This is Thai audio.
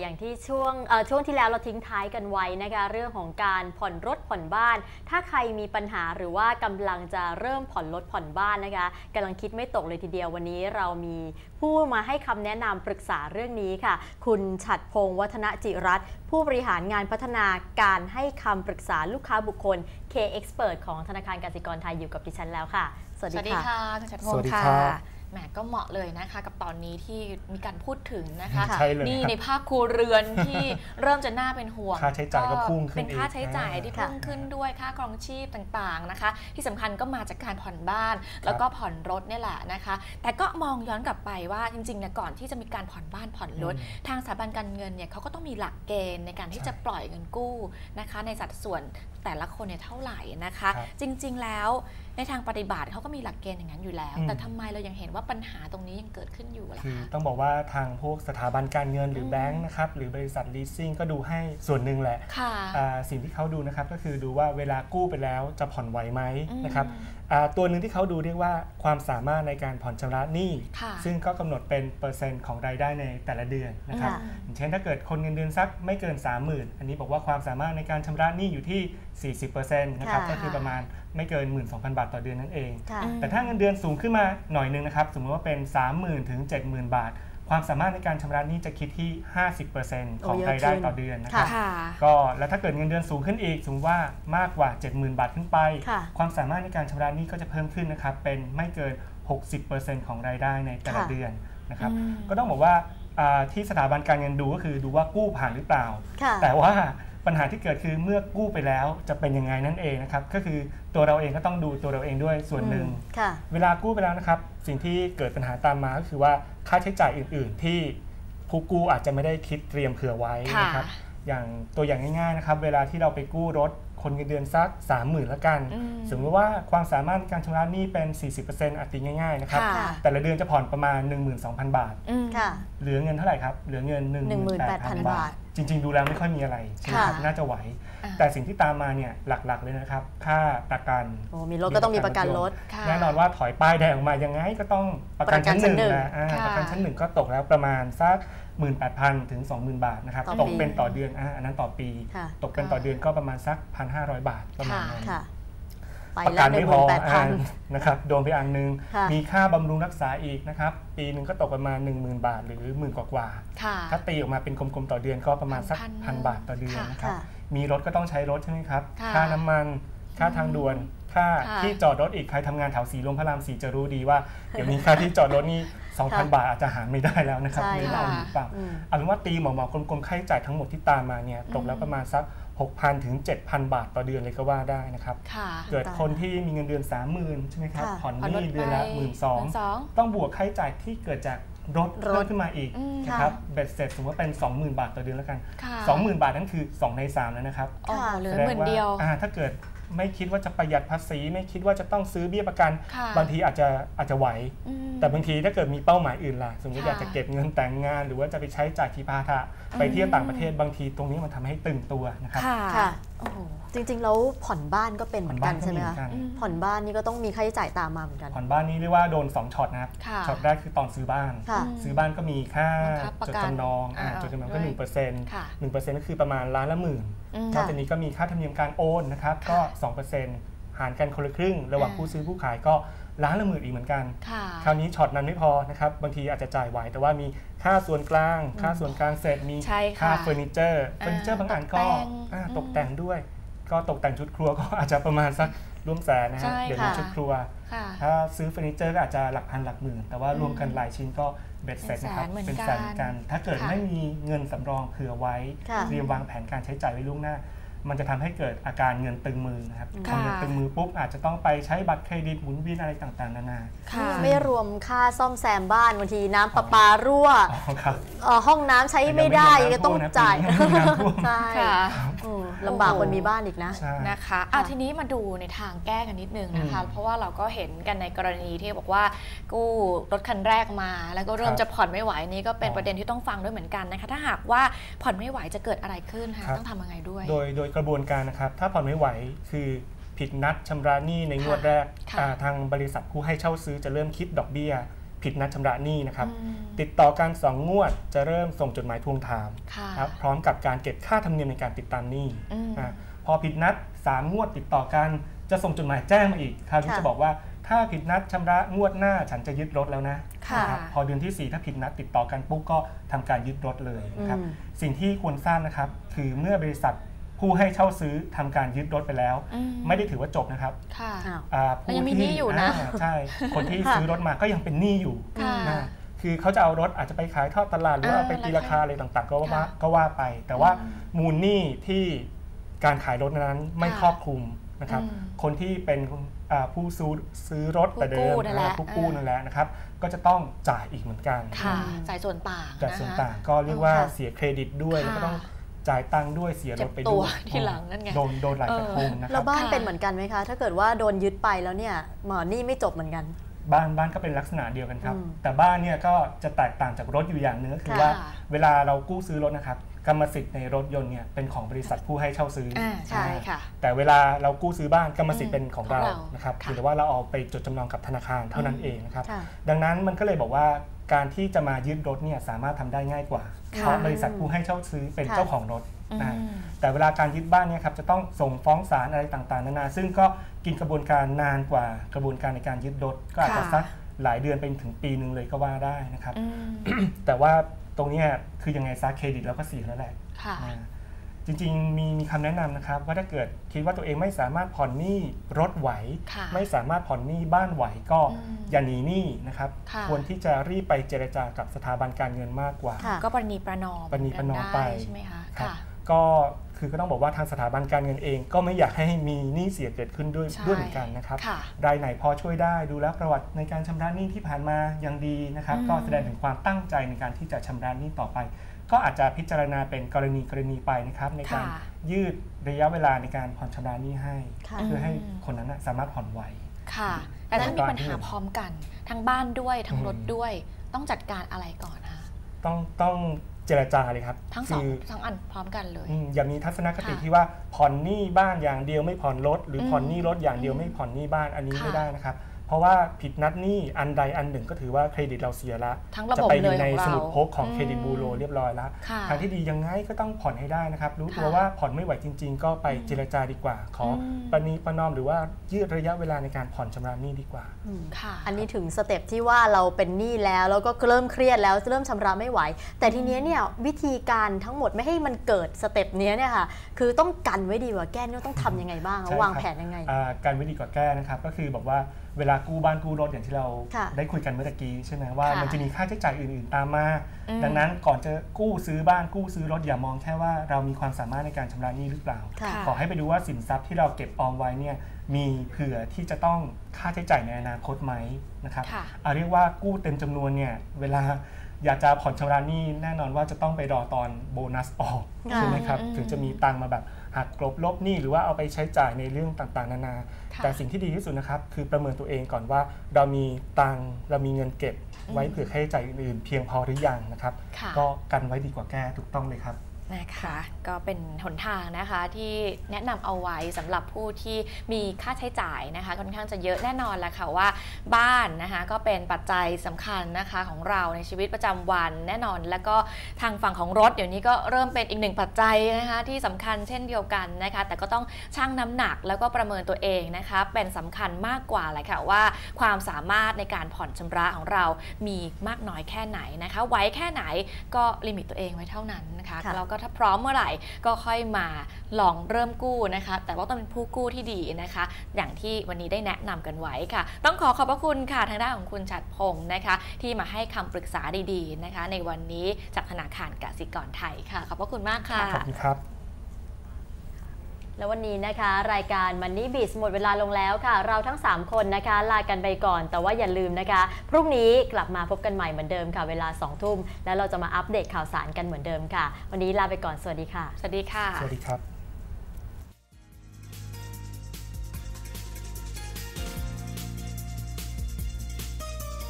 อย่างที่ช่วงเอ่อช่วงที่แล้วเราทิ้งท้ายกันไว้นะคะเรื่องของการผ่อนรถผ่อนบ้าน ถ้าใครมีปัญหาหรือว่ากำลังจะเริ่มผ่อนรถผ่อนบ้านนะคะกำลังคิดไม่ตกเลยทีเดียววันนี้เรามีผู้มาให้คำแนะนำปรึกษาเรื่องนี้ค่ะ คุณฉัดพงศ์วัฒนจิรัตน์ผู้บริหารงานพัฒนาการให้คำปรึกษาลูกค้าบุคคล K Expert ของธนาคารกสิกรไทยอยู่กับดิฉันแล้วค่ะ สวัสสวัสดีดีค่ะค่ะคุณชัดพสงวัสดีศ์ค่ะครับ แหมก็เหมาะเลยนะคะ กับตอนนี้ที่มีการพูดถึงนะคะค่ะใช่เลยนี่ครับในภาคครัวเรือนที่เริ่มจะน่าเป็นห่วงค่าใช้จ่ายก็พุ่งขึ้นเป็นค่าอีกใช้จ่ายอ่าที่ค่ะพุ่งขึ้นด้วยค่าครองชีพต่างๆนะคะ ที่สำคัญก็มาจากการผ่อนบ้าน แล้วก็ผ่อนรถเนี่ยแหละนะคะ แต่ก็มองย้อนกลับไปว่าจริงๆเนี่ยก่อนที่จะมีการผ่อนบ้านผ่อนรถ ทางสถาบันการเงินเนี่ยเขาก็ต้องมีหลักเกณฑ์ในการที่ใช่จะปล่อยเงินกู้นะคะ ในสัดส่วน แต่ละคนเนี่ยเท่าไหร่นะคะครับจริง ๆ แล้วในทางปฏิบัติเขาก็มีหลักเกณฑ์อย่างนั้นอยู่แล้วอืมแต่ทำไมเรายังเห็นว่าปัญหาตรงนี้ยังเกิดขึ้นอยู่ล่ะคือคะต้องบอกว่าทางพวกสถาบันการเงินหรืออมแบงค์นะครับหรือบริษัท leasing ก็ดูให้ส่วนหนึ่งแหละค่ะอ่าสิ่งที่เขาดูนะครับก็คือดูว่าเวลากู้ไปแล้วจะผ่อนไหวไหมอืมนะครับอ่า ตัวหนึ่งที่เขาดูเรียกว่าความสามารถในการผ่อนชำระหนี้ค่ะซึ่งก็กำหนดเป็นเปอร์เซ็นต์ของรายได้ในแต่ละเดือนนะครับค่ะอย่างเช่นถ้าเกิดคนเงินเดือนสักไม่เกิน 30,000 อันนี้บอกว่าความสามารถในการชำระหนี้อยู่ที่ 40%นะครับค่ะก็คือประมาณไม่เกิน 12,000 บาทต่อเดือนนั่นเองค่ะอืมแต่ถ้าเงินเดือนสูงขึ้นมาหน่อยนึงนะครับสมมติว่าเป็น 30,000 ถึง 70,000 บาท ความสามารถในการชำระหนี้จะคิดที่ 50%ของโอ้เยอะรายได้ขึ้นต่อเดือนนะครับค่ะก็แล้วถ้าเกิดเงินเดือนสูงขึ้นอีกสมมติว่ามากกว่า 70,000 บาทขึ้นไปค่ะความสามารถในการชำระหนี้ก็จะเพิ่มขึ้นนะครับเป็นไม่เกิน 60%ของรายได้ในแต่ละค่ะเดือนนะครับอืมก็ต้องบอกว่าอ่าที่สถาบันการเงินดูก็คือดูว่ากู้ผ่านหรือเปล่าค่ะแต่ว่า ปัญหาที่เกิดคือเมื่อกู้ไปแล้วจะเป็นยังไงนั่นเองนะครับก็คือตัวเราเองก็ต้องดูตัวเราเองด้วยส่วนหนึ่งอืมค่ะเวลากู้ไปแล้วนะครับ สิ่งที่เกิดปัญหาตามมาก็คือว่าค่าใช้จ่ายอื่น ๆ ที่ผู้กู้อาจจะไม่ได้คิดเตรียมเผื่อไว้ค่ะนะครับอย่างตัวอย่างง่ายๆนะครับ เวลาที่เราไปกู้รถคนเงินเดือนสัก 30,000แล้วกันอืมสมมติว่าความสามารถในการชำระหนี้เป็น 40%อาจตีง่ายๆนะครับค่ะแต่ละเดือนจะผ่อนประมาณ 12,000 บาทอืมค่ะเหลือเงินเท่าไหร่ครับ เหลือเงิน 18,000 18,000บาท จริง ๆ ดูแล้วไม่ค่อยมีอะไรใช่ไหมครับค่ะน่าจะไหว อ่า แต่สิ่งที่ตามมาเนี่ยหลักๆเลยนะครับ ค่าประกัน โอ้มีรถก็ต้องมีประกันรถค่ะ แน่นอนว่าถอยป้ายแดงออกมายังไงก็ต้องประกันชั้นหนึ่งประกันชั้นหนึ่งนะอ่าค่ะประกันชั้นหนึ่งก็ตกแล้วประมาณสัก 18,000 ถึง 20,000 บาทนะครับ ต่อตกปีเป็นต่อเดือนอ่าอันนั้นต่อปี ค่ะ ตกเป็นต่อเดือนก็ประมาณสัก 1,500 บาทประมาณนั้น ค่ะ ไปประแล้กัวนหนึ่ไม่งหพมื่อนแปดพัอ่านนะครับโดนไปอันนึงค่ะมีค่าบำรุงรักษาอีกนะครับ ปีหนึ่งก็ตกประมาณ 10,000 บาท หรือหมื่นกว่าๆค่ะถ้าตีออกมาเป็นกลมๆต่อเดือนก็ประมาณสักพันๆพันบาทต่อเดือนค่ะนะครับค่ะมีรถก็ต้องใช้รถใช่ไหมครับ ค่ะค่าน้ำมันค่าทางด่วนค่าค่ะที่จอดรถอีกใครทำงานแถวสีลมพระรามสีจะรู้ดีว่าเดี๋ยวนี้ค่าที่จอดรถนี่ค่ะ2,000 บาทอาจจะหาไม่ได้แล้วนะครับใช่ไม่รู้ค่ะเอาหรือเปล่าอืมเอาเป็นว่าตีหมอหมอกลมๆค่าใช้จ่ายทั้งหมดที่ตามมาเนี่ยตกแล้วประมาณสัก 6,000 ถึง 7,000 บาทต่อเดือนเลยก็ว่าได้นะครับค่ะเกิดคนที่มีเงินเดือน 30,000 ใช่ไหมครับค่ะผ่อนผ่อนหรถนี้เดือนละไปหมื่นสอง12,000ต้องบวกค่าใช้จ่ายที่เกิดจากรถรถเพิ่มขึ้นมาอีกอืมนะครับเบ็ดเสร็จสมมติว่าเป็น 20,000 บาทต่อเดือนแล้วกันค่ะ20,000 บาทนั่นคือ 2 ใน 3 แล้วนะครับโอ้โหเหลือแสดงหมื่นว่าเดียวอ่าถ้าเกิด ไม่คิดว่าจะประหยัดภาษี ไม่คิดว่าจะต้องซื้อเบี้ยประกันค่ะบางทีอาจจะอาจจะไหวอืมแต่บางทีถ้าเกิดมีเป้าหมายอื่นล่ะ สมมติค่ะอยากจะเก็บเงินแต่งงาน หรือว่าจะไปใช้จ่ายที่พาทะไปเที่ยวต่างประเทศบางทีตรงนี้มันทำให้ตึงตัวนะครับค่ะค่ะโอ้โหจริงๆแล้วผ่อนบ้านก็เป็นเหมือนกันใช่ไหมคะผ่อนบ้านก็มีเหมือนกันอืมผ่อนบ้านนี่ก็ต้องมีค่าใช้จ่ายตามมาเหมือนกัน ผ่อนบ้านนี้เรียกว่าโดน 2ช็อตนะครับค่ะช็อตแรกคือตอนซื้อบ้านค่ะอืมซื้อบ้านก็มีค่าบังคับประจดกันจำนองอ่าอ่าจดจำนองก็ด้วยหนึ่งเปอร์เซ็นต์ค่ะหนึ่งเปอร์เซ็นต์ก็คือประมาณล้านละหมื่นอืม นอกจากนี้ก็มีค่าธรรมเนียมการโอนนะครับก็ 2%หารกันคนละครึ่ง ระหว่างอ่าผู้ซื้อผู้ขายก็ล้านละหมื่นอีกเหมือนกันค่ะคราวนี้ช็อตนั้นไม่พอนะครับ บางทีอาจจะจ่ายไหว แต่ว่ามีค่าส่วนกลาง ค่าส่วนกลางเสร็จมีใช่ค่ะค่าเฟอร์นิเจอร์เฟอร์นิเจอร์บางอันก็ตกแต่งอ่าอืมตกแต่งด้วย ก็ตกแต่งชุดครัวก็อาจจะประมาณสัก ร่วมแสนนะฮะใช่เดี๋ยวนี้ค่ะชุดครัวค่ะถ้าซื้อเฟอร์นิเจอร์ก็อาจจะหลักพันหลักหมื่น แต่ว่าอืมรวมกันหลายชิ้นก็เบ็ดเสร็จนะครับ เป็นเป็นแสแสนนเหมือนกันกัน ถ้าเกิดค่ะไม่มีเงินสำรองเผื่อไว้ค่ะเตรียมวางแผนการใช้จ่ายไว้ล่วงหน้า มันจะทำให้เกิดอาการเงินตึงมือนะครับพอค่ะเงินตึงมือปุ๊บอาจจะต้องไปใช้บัตรเครดิตหมุนเวียนอะไรต่างๆ นานาค่ะไม่รวมค่าซ่อมแซมบ้านบางทีน้ำประปารั่วอ๋อครับเอ่อห้องน้ำใช้ไม่ได้ยังไม่ก็ต้องน้ำท่วมนะจ่ายปีนี้ยังไม่น้ำท่วมใช่ค่ะอืม ลำบากคนมีบ้านอีกนะ ใช่ นะคะอะค่ะทีนี้มาดูในทางแก้กันนิดนึงนะคะอืมเพราะว่าเราก็เห็นกันในกรณีที่บอกว่ากู้รถคันแรกมา แล้วก็เริ่มครับจะผ่อนไม่ไหวนี่ก็เป็นอ๋อประเด็นที่ต้องฟังด้วยเหมือนกันนะคะ ถ้าหากว่าผ่อนไม่ไหวจะเกิดอะไรขึ้นคะครับ ต้องทำยังไงด้วย โดยโดยกระบวนการนะครับ ถ้าผ่อนไม่ไหวคือผิดนัดชำระหนี้ในงวดแรกค่ะ อ่าทางบริษัทผู้ให้เช่าซื้อจะเริ่มคิดดอกเบี้ย ผิดนัดชำระหนี้นะครับอืมติดต่อกันสองงวดจะเริ่มส่งจดหมายทวงถามค่ะครับพร้อมกับการเก็บค่าธรรมเนียมในการติดตามหนี้อืมอะพอผิดนัด3งวดติดต่อกันจะส่งจดหมายแจ้งมาอีกคราวนี้ค่ะจะบอกว่าถ้าผิดนัดชำระงวดหน้าฉันจะยึดรถแล้วนะค่ะนะครับพอเดือนที่ 4 ถ้าผิดนัดติดต่อกันปุ๊บก็ทำการยึดรถเลยนะครับอืมสิ่งที่ควรทราบนะครับ คือเมื่อบริษัท ผู้ให้เช่าซื้อทำการยึดรถไปแล้วอืมไม่ได้ถือว่าจบนะครับค่ะอ้าวอ่ามันยังมีหนี้อยู่นะาใช่ คนที่ค่ะซื้อรถมาก็ยังเป็นหนี้อยู่ค่ะนะคือเขาจะเอารถอาจจะไปขายทอดตลาดหรือว่าเอาไปตีราคาอะไรต่างๆ ก็ว่าค่ะก็ว่าไป แต่ว่าอืมมูลหนี้ที่การขายรถนั้นไม่ค่ะครอบคลุมนะครับอืมคนที่เป็นอ่าผู้ซื้อซื้อรถผู้แต่เดิมกู้นั่นแหละอ่าผู้กู้อ่านั่นั่นแหละนะครับ ก็จะต้องจ่ายอีกเหมือนกันค่ะอืมจ่ายส่วนต่างจ่ายะคะส่วนต่างก็เรียกว่าค่ะเสียเครดิตด้วยค่ะแล้วก็ต้อง จ่ายตังค์ด้วยเสียรถไปเจ็บตัด้ววยทีหลังนั่นไงโดนโดนหลายกระทงนะคแล้รัวบบ้านค่ะเป็นเหมือนกันไหมคะ ถ้าเกิดว่าโดนยึดไปแล้วเนี่ยหมอนี่ไม่จบเหมือนกัน บ้านบ้านก็เป็นลักษณะเดียวกันครับอืมแต่บ้านเนี่ยก็จะแตกต่างจากรถอยู่อย่างหนึงก็คือค่ะว่าเวลาเรากู้ซื้อรถนะครับกรรมสิทธิ์ในรถยนต์เนี่ยเป็นของบริษัทผู้ให้เช่าซื้อออ่าใช่ค่ะ แต่เวลาเรากู้ซื้อบ้านกรรมสิทธิ์เป็นของเราของเรานะครับค่ะเพียงแต่ว่าเราเอาไปจดจำนองกับธนาคารเท่านั้นอืมเองนะครับค่ะดังนั้นมันก็เลยบอกว่าการที่จะมายึดรถเนี่ยสามารถทำได้ง่ายกว่าค่ะ เพราะบริษัทผู้ให้เช่าซื้อเป็นค่ะเจ้าของรถอืมนะแต่เวลาการยึดบ้านเนี่ยครับจะต้องส่งฟ้องศาลอะไรต่างๆ นานาซึ่งก็กินกระบวนการนานกว่ากระบวนการในการยึดรถก็อาจจะค่ะสักหลายเดือนเป็นถึงปีหนึ่งเลยก็ว่าได้นะครับอืมแต่ว่าตรงเนี้ยคือยังไงซะเครดิตเราก็เสียแล้วแหละค่ะนะ จริงๆ มีมีคำแนะนำนะครับว่าถ้าเกิดคิดว่าตัวเองไม่สามารถผ่อนหนี้รถไหวค่ะไม่สามารถผ่อนหนี้บ้านไหวก็อืมอย่าหนีหนี้นะครับค่ะควรที่จะรีบไปเจรจากับสถาบันการเงินมากกว่าค่ะก็ประนีประนอมประนีประนอมกัไปด้ใช่ไหมคะครับค่ะก็คือก็ต้องบอกว่าทางสถาบันการเงินเอง ก็ไม่อยากให้มีหนี้เสียเกิดขึ้นด้วยใช่ด้วยเหมือนกันนะครับค่ะรายไหนพอช่วยได้ดูแลวประวัติในการชำระหนี้ที่ผ่านมายังดีนะครับอืมก็แสดงถึงความตั้งใจในการที่จะชำระหนี้ต่อไป ก็อาจจะพิจารณาเป็นกรณีกรณีไปนะครับ ในการค่ะยืดระยะเวลาในการผ่อนชำระหนี้ให้ ค่ะ เพื่อให้คนนั้นนะสามารถผ่อนไหว ค่ะ แต่ถ้าในมีตอนปัญหาที่พร้อมกัน ทั้งบ้านด้วย ทั้งรถอืมด้วย ต้องจัดการอะไรก่อนคะต้องต้องเจรจาเลยครับทั้งสองคือทั้งอันพร้อมกันเลย อืมอย่ามีทัศนคติค่ะที่ว่าผ่อนหนี้บ้านอย่างเดียวไม่ผ่อนรถหรืออมผ่อนหนี้รถอย่างเดียวไม่ผ่อนหนี้บ้านอันนี้ค่ะ ไม่ได้นะครับเพ ราะว่าผิดนัดหนี้อันใดอันหนึ่งก็ถือว่าเครดิตเราเสียละทั้งระจะบบไปอเลยู่ยในของเราสมุดพกของเครดิตมบูโรเรียบร้อยแล้วค่ะทางที่ดียังไงก็ต้องผ่อนให้ได้นะครับ รู้ตัวค่ะว่าผ่อนไม่ไหวจริง ๆ ก็ไปเจรจาดีกว่า ขออมประนีประนอมหรือว่ายืดระยะเวลาในการผ่อนชำระหนี้ดีกว่าอืมค่ะอันนี้ถึงสเต็ปที่ว่าเราเป็นหนี้แล้วแล้วก็เริ่มเครียดแล้วเริ่มชำระไม่ไหว แต่ทีเนี้ยเนี่ยวิธีการทั้งหมดไม่ให้มันเกิดสเต็ปเนี้ยเนี่ยค่ะคือต้องกันไว้ดีกว่าแก้เนี่ยต้องทำยังไงบ้างใช่ครับวางแผนยังไงอ่าการวิธีก่อแก้นะครับก็คือบอกว่าเวลากู้บ้านกู้รถอย่างที่เราค่ะได้คุยกันเมื่อตะกี้ใช่ไหมว่าค่ะมันจะมีค่าใช้จ่ายอื่น ๆ ตามมาอืมดังนั้นก่อนจะกู้ซื้อบ้านกู้ซื้อรถอย่ามองแค่ว่าเรามีความสามารถในการชำระหนี้หรือเปล่าค่ะขอให้ไปดูว่าสินทรัพย์ที่เราเก็บออมไว้เนี่ยมีเผื่อที่จะต้องค่าใช้จ่ายในอนาคตไหมนะครับค่ะเอาเรียกว่ากู้เต็มจำนวนเนี่ยเวลา อยากจะผ่อนชำระหนี้แน่นอนว่าจะต้องไปรอตอนโบนัสออกค่ะใช่ไหมครับอืมถึงจะมีตังค์มาแบบหักกลบลบหนี้หรือว่าเอาไปใช้จ่ายในเรื่องต่างๆ นานาค่ะแต่สิ่งที่ดีที่สุดนะครับ คือประเมินตัวเองก่อนว่า เรามีตังค์เรามีเงินเก็บ ไว้เผื่อค่าใช้จ่ายอื่นๆ เพียงพอหรือยังนะครับค่ะก็กันไว้ดีกว่าแก้ถูกต้องเลยครับ นะคะก็เป็นหนทางนะคะที่แนะนำเอาไว้สำหรับผู้ที่มีค่าใช้จ่ายนะคะค่อนข้างจะเยอะแน่นอนแหละค่ะว่าบ้านนะคะก็เป็นปัจจัยสำคัญนะคะของเราในชีวิตประจำวันแน่นอน แล้วก็ทางฝั่งของรถเดี๋ยวนี้ก็เริ่มเป็นอีกหนึ่งปัจจัยนะคะที่สำคัญเช่นเดียวกันนะคะแต่ก็ต้องชั่งน้ำหนักแล้วก็ประเมินตัวเองนะคะเป็นสำคัญมากกว่าแหละค่ะว่า ความสามารถในการผ่อนชำระของเรามีมากน้อยแค่ไหนนะคะไว้แค่ไหนก็ลิมิตตัวเองไว้เท่านั้นนะคะค่ะแล้วก็ถ้าพร้อมเมื่อไหร่ก็ค่อยมาลองเริ่มกู้นะคะ แต่ว่าต้องเป็นผู้กู้ที่ดีนะคะ อย่างที่วันนี้ได้แนะนำกันไว้ค่ะ ต้องขอขอบพระคุณค่ะทางด้านของคุณชัดพงศ์นะคะ ที่มาให้คำปรึกษาดีๆนะคะ ในวันนี้จากธนาคารกสิกรไทยค่ะขอบพระคุณมากค่ะขอบคุณครับ แล้ววันนี้นะคะ รายการ Money b e a t หมดเวลาลงแล้วค่ะ เราทั้ง 3 คนนะคะ ลากันไปก่อน แต่ว่าอย่าลืมนะคะ พรุ่งนี้กลับมาพบกันใหม่เหมือนเดิมค่ะ เวลา 2 ทุ่ม แล้วเราจะมาอัปเดตข่าวสารกันเหมือนเดิมค่ะ วันนี้ลาไปก่อนสวัสดีค่ะ สวัสดีค่ะ สวัสดีครับ